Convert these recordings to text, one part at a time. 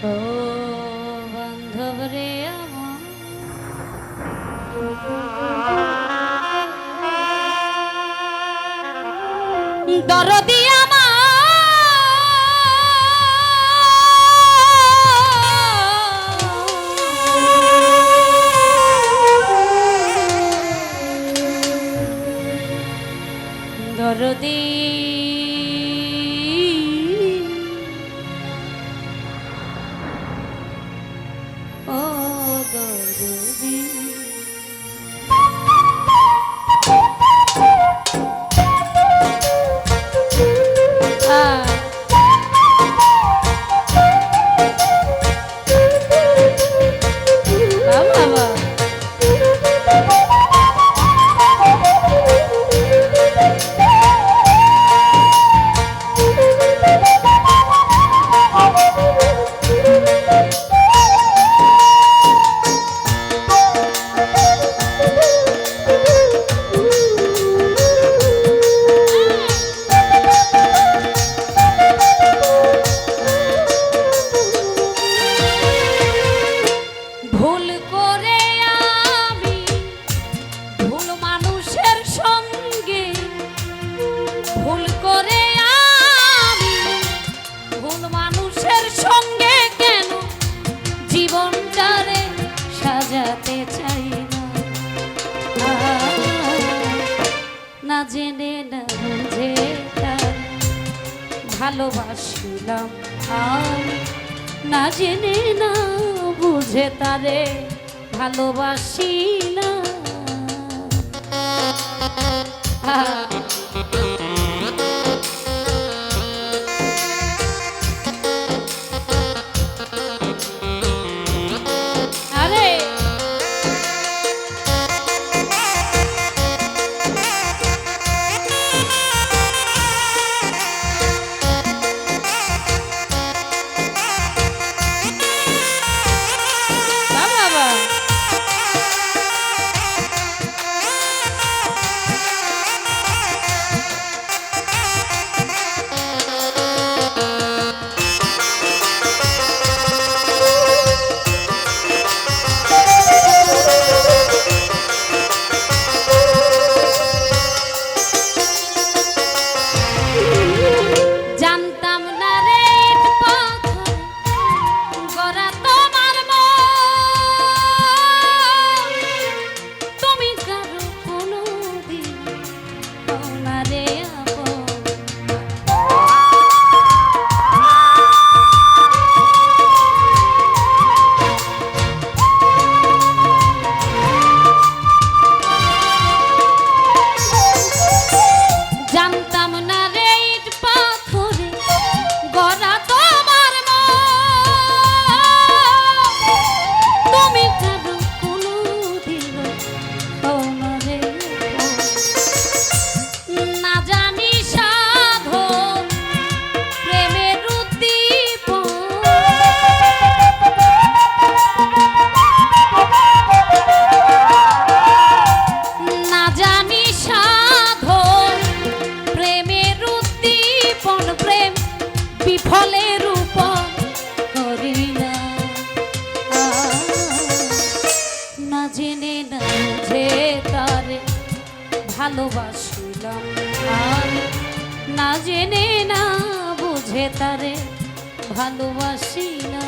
ও বান্ধব রে দরদি দরদি ভালোবাসিলাম। আর না জেনে না বুঝে তারে ভালোবাসিলাম। ভালোবাসিলাম। আর না জেনে না বুঝে তারে ভালোবাসিলাম।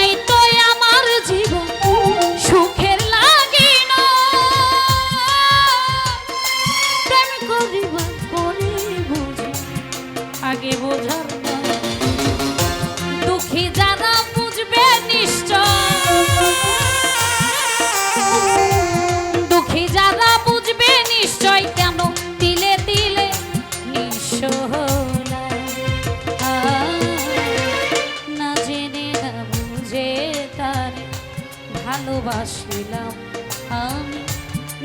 vai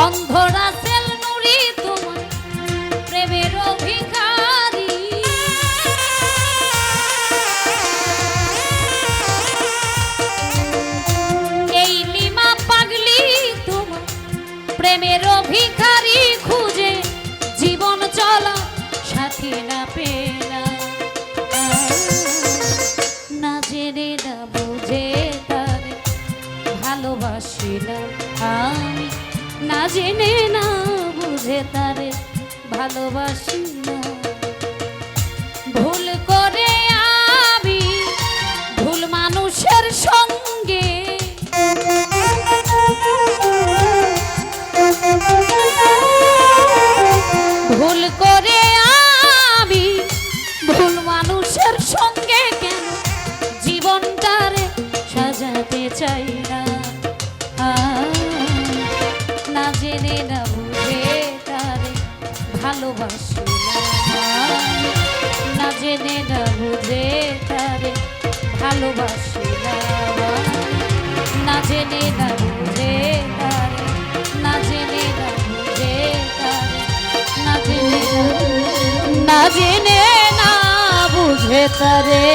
অন্ধরা সেল নুরি তোমার প্রেমের অভিখারী এই লিমা পাগলি তোমার প্রেমের অভিখারী খুঁজে জীবন চলা সাথী না পেলা। জেনে না বুঝে তারে ভালোবাসি না। ভুল করে আমি ভুল মানুষের সঙ্গে ভুল করে আমি ভুল মানুষের সঙ্গে কেন জীবনটারে সাজাতে চাই? ভালোবাসিলাম না জেনে না বুঝে তারে না জেনে না বুঝে তারে না জেনে না জেনে না বুঝে তারে